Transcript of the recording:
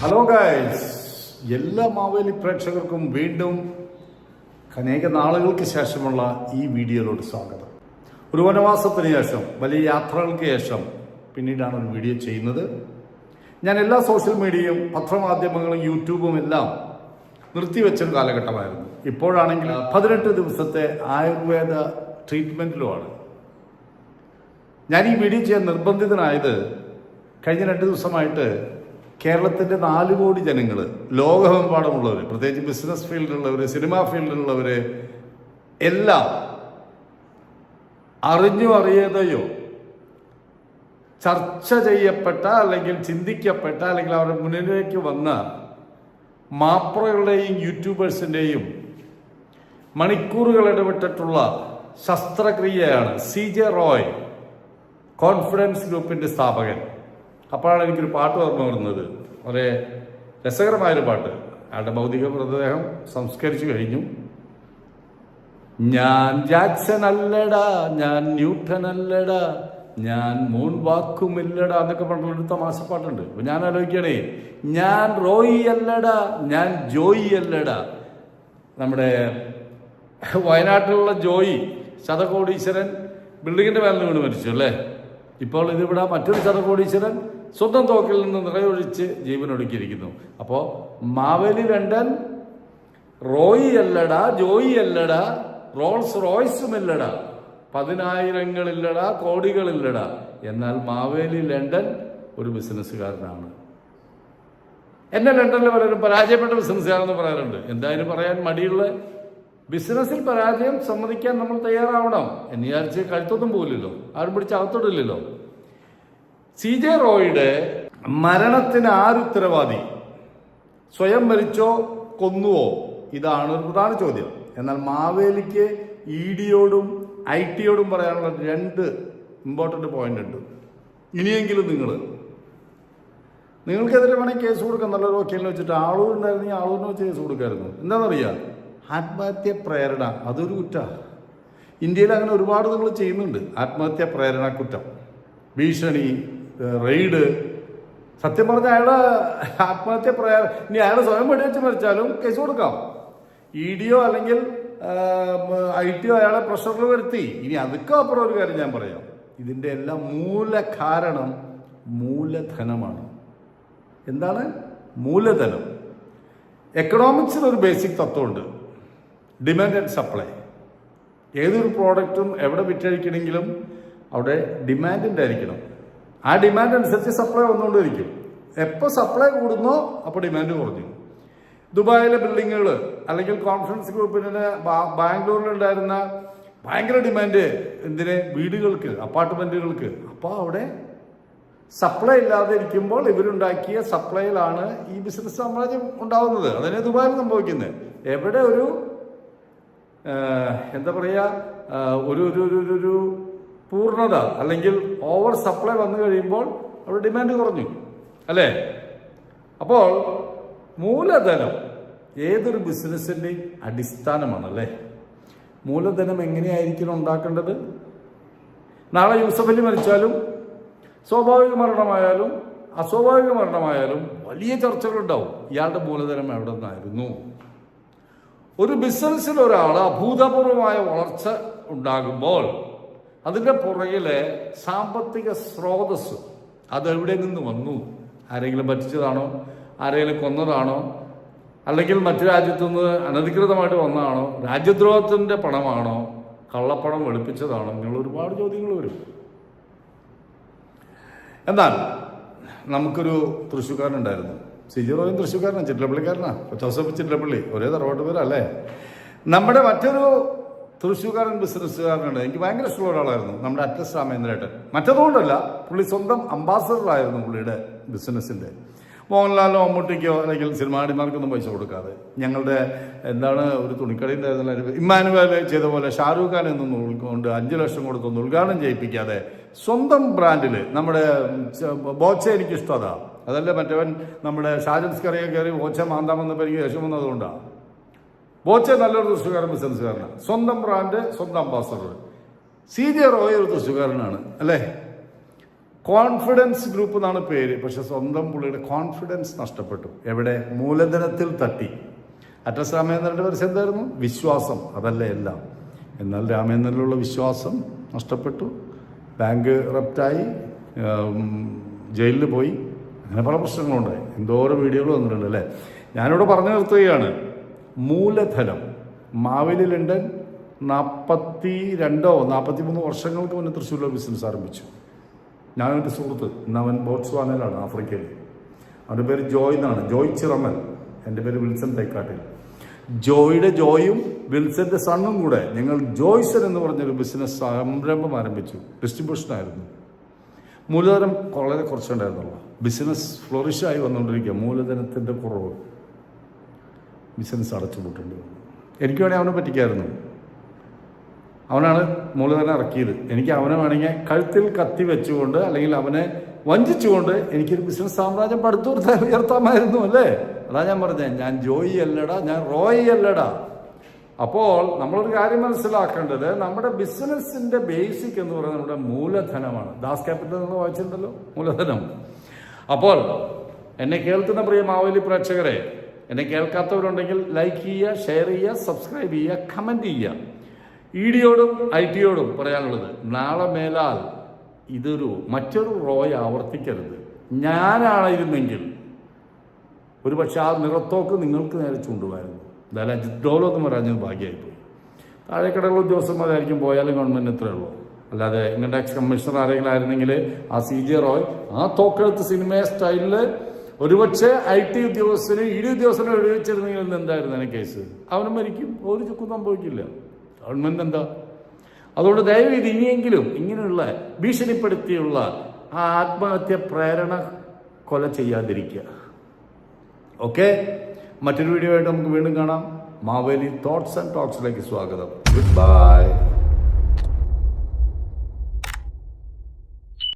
Hello guys എല്ലാ മാവേലി പ്രേക്ഷകർക്കും വീണ്ടും അനേക നാളുകൾക്ക് ശേഷമുള്ള ഈ വീഡിയോയിലോട്ട് സ്വാഗതം. ഒരു വനവാസത്തിന് ശേഷം വലിയ യാത്രകൾക്ക് ശേഷം പിന്നീടാണ് ഒരു വീഡിയോ ചെയ്യുന്നത്. ഞാൻ എല്ലാ സോഷ്യൽ മീഡിയയും പത്രമാധ്യമങ്ങളും യൂട്യൂബും എല്ലാം നിർത്തിവെച്ചൊരു കാലഘട്ടമായിരുന്നു. ഇപ്പോഴാണെങ്കിൽ പതിനെട്ട് ദിവസത്തെ ആയുർവേദ ട്രീറ്റ്മെന്റിലുമാണ് ഞാൻ ഈ വീഡിയോ ചെയ്യാൻ നിർബന്ധിതനായത് കഴിഞ്ഞ രണ്ട് ദിവസമായിട്ട് കേരളത്തിന്റെ നാല് കോടി ജനങ്ങൾ ലോകമെമ്പാടുമുള്ളവർ പ്രത്യേകിച്ച് ബിസിനസ് ഫീൽഡിലുള്ളവർ സിനിമാ ഫീൽഡിലുള്ളവർ എല്ലാം അറിഞ്ഞോ അറിയാതെയോ ചർച്ച ചെയ്യപ്പെട്ട അല്ലെങ്കിൽ ചിന്തിക്കപ്പെട്ട അല്ലെങ്കിൽ അവരുടെ മുന്നിലേക്ക് വന്ന മാപ്രകളുടെയും യൂട്യൂബേഴ്സിന്റെയും മണിക്കൂറുകൾ ഇടപെട്ടിട്ടുള്ള ശസ്ത്രക്രിയയാണ് സി ജെ റോയ് കോൺഫിഡൻസ് ഗ്രൂപ്പിന്റെ സ്ഥാപകൻ. അപ്പോഴാണ് എനിക്കൊരു പാട്ട് ഓർമ്മ വരുന്നത്. വളരെ രസകരമായൊരു പാട്ട്. അയാളുടെ ഭൗതിക മൃതദേഹം സംസ്കരിച്ചു കഴിഞ്ഞു. ഞാൻ ജാക്സൺ അല്ലടാ ഞാൻ ന്യൂട്ടൺ അല്ലടാ ഞാൻ മൂൺ വാക്കുമില്ലടാ എന്നൊക്കെ പറഞ്ഞൊരു തമാശപ്പാട്ടുണ്ട് അപ്പൊ ഞാൻ ആലോചിക്കണേ ഞാൻ റോയി അല്ലടാ ഞാൻ ജോയി അല്ലടാ. നമ്മുടെ വയനാട്ടിലുള്ള ജോയി ശതകോടീശ്വരൻ ബിൽഡിങ്ങിന്റെ മേലെ വീണ് മരിച്ചു അല്ലേ? ഇപ്പോൾ ഇതിവിടെ മറ്റൊരു ശതകോടീശ്വരൻ സ്വന്തം തോക്കിൽ നിന്ന് നിറയൊഴിച്ച് ജീവനൊടുക്കിയിരിക്കുന്നു. അപ്പോൾ മാവേലി ലണ്ടൻ റോയി അല്ലടാ ജോയി അല്ലടാ റോൾസ് റോയ്സും ഇല്ലടാ പതിനായിരങ്ങളില്ലടാ കോടികളില്ലടാ. എന്നാൽ മാവേലി ലണ്ടൻ ഒരു ബിസിനസ്സുകാരനാണ്. എന്നെ ലണ്ടനിൽ പലരും പരാജയപ്പെട്ട ബിസിനസ്സുകാരെന്ന് പറയാറുണ്ട്. എന്തായാലും പറയാൻ മടിയുള്ള ബിസിനസ്സിൽ പരാജയം സമ്മതിക്കാൻ നമ്മൾ തയ്യാറാവണം. എന്ന് വിചാരിച്ച് കഴുത്തൊന്നും പോലില്ലല്ലോ ആരും പിടിച്ച് അകത്തോടില്ലല്ലോ സി ജെ റോയുടെ മരണത്തിന് ആരുത്തരവാദി സ്വയം മരിച്ചോ കൊന്നുവോ? ഇതാണ് ഒരു പ്രധാന ചോദ്യം. എന്നാൽ മാവേലിക്ക് ഇ ഡിയോടും ഐ ടിയോടും പറയാനുള്ള രണ്ട് ഇമ്പോർട്ടന്റ് പോയിന്റ് ഉണ്ട്. ഇനിയെങ്കിലും നിങ്ങൾ നിങ്ങൾക്കെതിരെ വേണമെങ്കിൽ കേസ് കൊടുക്കാൻ നല്ലൊരു വക്കീലിനെ വെച്ചിട്ട് ആളൂർ ഉണ്ടായിരുന്നെങ്കിൽ ആളൂരിനെ വെച്ച് കേസ് കൊടുക്കായിരുന്നു. എന്താണെന്നറിയാം? ആത്മഹത്യ പ്രേരണ അതൊരു കുറ്റമാണ്. ഇന്ത്യയിൽ അങ്ങനെ ഒരുപാട് നിങ്ങൾ ചെയ്യുന്നുണ്ട്. ആത്മഹത്യ പ്രേരണ കുറ്റം. ഭീഷണി റെയ്ഡ്. സത്യം പറഞ്ഞാൽ അയാളെ ആത്മഹത്യ പ്രയാ ഇനി അയാൾ സ്വയം വെടിവെച്ച് മരിച്ചാലും കേസ് കൊടുക്കാം. ഇ ഡിയോ അല്ലെങ്കിൽ ഐ ടിയോ അയാളെ പ്രഷറിൽ വരുത്തി. ഇനി അതൊക്കെ അപ്പുറം ഒരു കാര്യം ഞാൻ പറയാം. ഇതിന്റെ എല്ലാം മൂല കാരണം മൂലധനമാണ്. എന്താണ്? മൂലധനം. എക്കണോമിക്സിൽ ഒരു ബേസിക് തത്വമുണ്ട്. ഡിമാൻഡ് ആൻഡ് സപ്ലൈ ഏതൊരു പ്രോഡക്റ്റും എവിടെ വിറ്റഴിക്കണമെങ്കിലും അവിടെ ഡിമാൻഡ് ഉണ്ടായിരിക്കണം. ആ ഡിമാൻഡ് അനുസരിച്ച് സപ്ലൈ വന്നുകൊണ്ടിരിക്കും. എപ്പോൾ സപ്ലൈ കൂടുന്നോ അപ്പോൾ ഡിമാൻഡ് കുറഞ്ഞു. ദുബായിലെ ബിൽഡിങ്ങുകൾ അല്ലെങ്കിൽ കോൺഫറൻസ് ഗ്രൂപ്പിന് ബാംഗ്ലൂരിലുണ്ടായിരുന്ന ഭയങ്കര ഡിമാൻഡ് എന്തിന്? വീടുകൾക്ക് അപ്പാർട്ട്മെന്റുകൾക്ക് അപ്പോൾ അവിടെ സപ്ലൈ ഇല്ലാതെ ഇരിക്കുമ്പോൾ ഇവരുണ്ടാക്കിയ സപ്ലൈയിലാണ് ഈ ബിസിനസ് സാമ്രാജ്യം ഉണ്ടാവുന്നത്. അതിനെ ദുബായിൽ സംഭവിക്കുന്നത്. എവിടെ ഒരു എന്താ പറയുക ഒരു ഒരു ഒരു- ഒരു പൂർണത അല്ലെങ്കിൽ ഓവർ സപ്ലൈ വന്നു കഴിയുമ്പോൾ അവിടെ ഡിമാൻഡ് കുറഞ്ഞു. അല്ലേ? അപ്പോൾ മൂലധനം ഏതൊരു ബിസിനസ്സിന്റെയും അടിസ്ഥാനമാണ് അല്ലേ മൂലധനം എങ്ങനെയായിരിക്കണം ഉണ്ടാക്കേണ്ടത്? നാളെ യൂസഫലി മരിച്ചാലും സ്വാഭാവിക മരണമായാലും അസ്വാഭാവിക മരണമായാലും വലിയ ചർച്ചകളുണ്ടാവും ഇയാളുടെ മൂലധനം എവിടെ നിന്നായിരുന്നു? ഒരു ബിസിനസ്സിൽ ഒരാൾ അഭൂതപൂർവമായ വളർച്ച ഉണ്ടാകുമ്പോൾ അതിന്റെ പുറകിലെ സാമ്പത്തിക സ്രോതസ് അതെവിടെ നിന്ന് വന്നു? ആരെങ്കിലും പറ്റിച്ചതാണോ? ആരെങ്കിലും കൊന്നതാണോ? അല്ലെങ്കിൽ മറ്റു രാജ്യത്തു നിന്ന് അനധികൃതമായിട്ട് വന്നതാണോ? രാജ്യദ്രോഹത്തിന്റെ പണമാണോ? കള്ളപ്പണം വെളുപ്പിച്ചതാണോ? ഇങ്ങനെയുള്ള ഒരുപാട് ചോദ്യങ്ങൾ വരും. എന്നാൽ നമുക്കൊരു തൃശ്ശൂക്കാരനുണ്ടായിരുന്നു സിജിറോയും തൃശ്ശൂക്കാരനാണ് ചിറ്റലപ്പള്ളിക്കാരനാ ജോസഫ് ചിറ്റലപ്പള്ളി. ഒരേ തറവാട്ട് പേരല്ലേ നമ്മുടെ മറ്റൊരു തൃശ്ശൂക്കാരൻ ബിസിനസ്സുകാരനുണ്ട് എനിക്ക് ഭയങ്കര ഇഷ്ടമുള്ള ഒരാളായിരുന്നു. നമ്മുടെ അറ്റസ് രാമേന്ദ്രേട്ടൻ മറ്റതുകൊണ്ടല്ല പുള്ളി സ്വന്തം അംബാസഡറായിരുന്നു പുള്ളിയുടെ ബിസിനസ്സിന്റെ. മോഹൻലാലോ മമ്മൂട്ടിക്കോ അല്ലെങ്കിൽ സിനിമാ അടിമാർക്കൊന്നും പൈസ കൊടുക്കാതെ. ഞങ്ങളുടെ എന്താണ് ഒരു തുണിക്കടയിൽ ഉണ്ടായിരുന്ന ഇമ്മാനുവേൽ ചെയ്ത പോലെ ഷാരൂഖ് ഖാൻ എന്നൊന്നും ഉൾക്കൊണ്ട് അഞ്ച് ലക്ഷം കൊടുത്തൊന്നും ഉദ്ഘാടനം ചെയ്യിപ്പിക്കാതെ സ്വന്തം ബ്രാൻഡിൽ നമ്മുടെ ബോച്ച എനിക്കിഷ്ടം അതാ. അതല്ല മറ്റവൻ നമ്മുടെ ഷാജൻസ് കറിയെ കയറി ബോച്ച മാന്താമെന്ന് പേര് ദേഷ്യം വന്നതുകൊണ്ടാണ് ബോച്ച നല്ലൊരു തൃശ്ശൂകാരൻ ബിസിനസ്സുകാരനാണ് സ്വന്തം ബ്രാൻഡ് സ്വന്തം അംബാസഡർ സി ജെ ഒരു തൃശ്ശൂകാരനാണ് അല്ലേ? കോൺഫിഡൻസ് ഗ്രൂപ്പ് എന്നാണ് പേര്. പക്ഷെ സ്വന്തം പുള്ളിയുടെ കോൺഫിഡൻസ് നഷ്ടപ്പെട്ടു. എവിടെ? മൂലധനത്തിൽ തട്ടി. അറ്റ രാമേന്ദ്രന്റെ പരസ്യം എന്തായിരുന്നു? വിശ്വാസം. അതല്ല എല്ലാം. എന്നാൽ രാമേന്ദ്രനിലുള്ള വിശ്വാസം നഷ്ടപ്പെട്ടു. ബാങ്ക് റപ്റ്റായി. ജയിലിൽ പോയി. അങ്ങനെ പല പ്രശ്നങ്ങളുണ്ടായി. എന്തോരോ വീഡിയോകൾ വന്നിട്ടുണ്ട് അല്ലേ? ഞാനിവിടെ പറഞ്ഞു നിർത്തുകയാണ്. മൂലധനം. മാവേലി നാൽപ്പത്തി രണ്ടോ നാൽപ്പത്തി മൂന്ന് വർഷങ്ങൾക്ക് മുന്നേ തൃശ്ശൂരിലെ ബിസിനസ് ആരംഭിച്ചു. ഞാൻ എന്റെ സുഹൃത്ത് ഇന്ന് അവൻ ബോട്സ്വാനയിലാണ് ആഫ്രിക്കയിൽ. അവന്റെ പേര് ജോയ് എന്നാണ് ജോയ് ചിറമൻ എന്റെ പേര് വിൽസൺ തൈക്കാട്ടിൽ. ജോയിയുടെ ജോയും വിൽസന്റെ സണ്ണും കൂടെ ഞങ്ങൾ ജോയ്സൺ എന്ന് പറഞ്ഞൊരു ബിസിനസ് സംരംഭം ആരംഭിച്ചു. ഡിസ്ട്രിബ്യൂഷനായിരുന്നു മൂലധനം വളരെ കുറച്ചുണ്ടായിരുന്നുള്ളൂ. ബിസിനസ് ഫ്ലോറിഷായി വന്നുകൊണ്ടിരിക്കുക മൂലധനത്തിന്റെ കുറവ്. ബിസിനസ് അടച്ചുപൂട്ടേണ്ടി വന്നു എനിക്ക് വേണേൽ അവനെ പറ്റിക്കായിരുന്നു. അവനാണ് മൂലധനം ഇറക്കിയത്. എനിക്ക് അവനെ വേണമെങ്കിൽ കഴുത്തിൽ കത്തി വെച്ചുകൊണ്ട് അല്ലെങ്കിൽ അവനെ വഞ്ചിച്ചുകൊണ്ട് എനിക്കൊരു ബിസിനസ് സാമ്രാജ്യം പടുത്തുയർത്താൻ ഉയർത്താമായിരുന്നു അല്ലേ? അതാ ഞാൻ പറഞ്ഞത് ഞാൻ ജോയി അല്ലടാ ഞാൻ റോയി അല്ലടാ. അപ്പോൾ നമ്മളൊരു കാര്യം മനസ്സിലാക്കേണ്ടത് നമ്മുടെ ബിസിനസിന്റെ ബേസിക് എന്ന് പറയുന്നത് നമ്മുടെ മൂലധനമാണ്. ദാസ് ക്യാപിറ്റൽ നിങ്ങൾ വായിച്ചിട്ടുണ്ടല്ലോ? മൂലധനം. അപ്പോൾ എന്നെ കേൾക്കുന്ന പ്രിയ മാവേലി പ്രേക്ഷകരെ എന്നെ കേൾക്കാത്തവരുണ്ടെങ്കിൽ ലൈക്ക് ചെയ്യുക ഷെയർ ചെയ്യുക സബ്സ്ക്രൈബ് ചെയ്യുക കമന്റ് ചെയ്യുക. ഇ ഡിയോടും ഐ ടിയോടും പറയാനുള്ളത് നാളെ മേലാൽ ഇതൊരു മറ്റൊരു റോയ് ആവർത്തിക്കരുത്. ഞാനായിരുന്നെങ്കിൽ ഒരു പക്ഷെ ആ നിറത്തോക്ക് നിങ്ങൾക്ക് നേരെ ചൂണ്ടുമായിരുന്നു. എന്തായാലും അജിത് ഡോലൊന്നും പറഞ്ഞത് ഭാഗ്യമായിപ്പോയി. താഴേക്കടയുള്ള ഉദ്യോഗസ്ഥന്മാരായിരിക്കും പോയാലും ഗവൺമെന്റ് ഇത്രയേ ഉള്ളൂ. അല്ലാതെ ഇൻകം ടാക്സ് കമ്മീഷണർ ആരെങ്കിലും ആയിരുന്നെങ്കിൽ ആ സി ജെ റോയ് ആ തോക്കെടുത്ത് സിനിമ സ്റ്റൈലിൽ ഒരുപക്ഷെ ഐ ടി ഉദ്യോഗസ്ഥന് ഇരു ഉദ്യോഗസ്ഥനെ വെടിവെച്ചിരുന്നെങ്കിൽ ഇന്ന് എന്തായിരുന്നു കേസ്? അവനും മരിക്കും ഒരു ചുക്കും സംഭവിക്കില്ല. ഗവൺമെന്റ് എന്താ? അതുകൊണ്ട് ദയവീത് ഇനിയെങ്കിലും ഇങ്ങനെയുള്ള ഭീഷണിപ്പെടുത്തിയുള്ള ആ ആത്മഹത്യ പ്രേരണ കൊല ചെയ്യാതിരിക്കുക. ഓക്കെ? മറ്റൊരു വീഡിയോ ആയിട്ട് നമുക്ക് വീണ്ടും കാണാം. മാവേലി തോട്ട്സ് ആൻഡ് ടോക്സിലേക്ക് സ്വാഗതം. Good bye